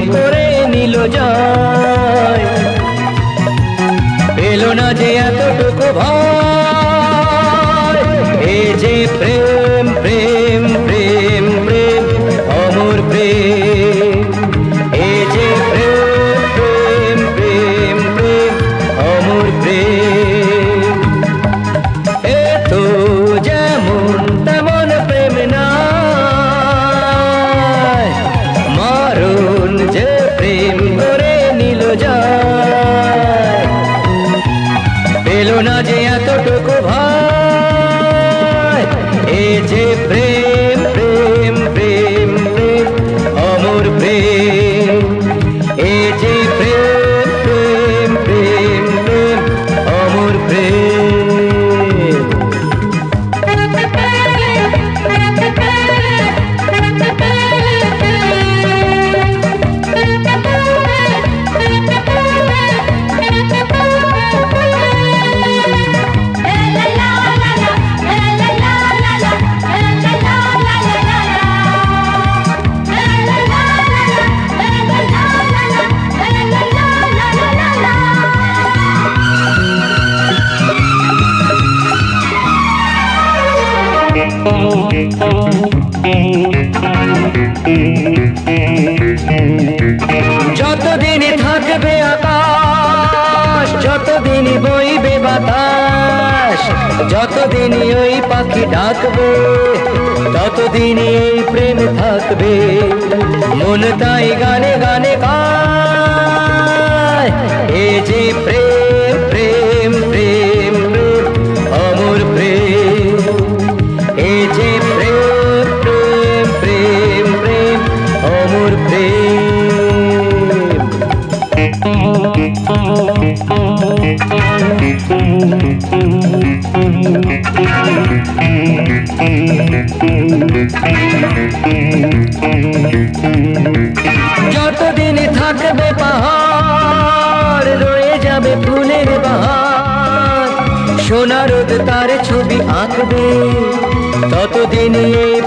করে নিল জয়। পেল না যে এতটুকু ভয়। প্রেম করে নিল যা পেল না যে এতটুকু ভাই যতদিন বইবে বাতাস, যতদিনই ওই পাখি ডাকবে, ততদিনই এই প্রেম থাকবে। মন তাই গানে গানে যতদিন থাকবে পাহাড়, রয়ে যাবে ফুলের বাহার। সোনা রোদ তার ছবি আঁকবে, ততদিন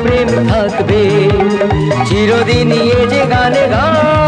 প্রেম থাকবে। চিরদিন যে গানে গান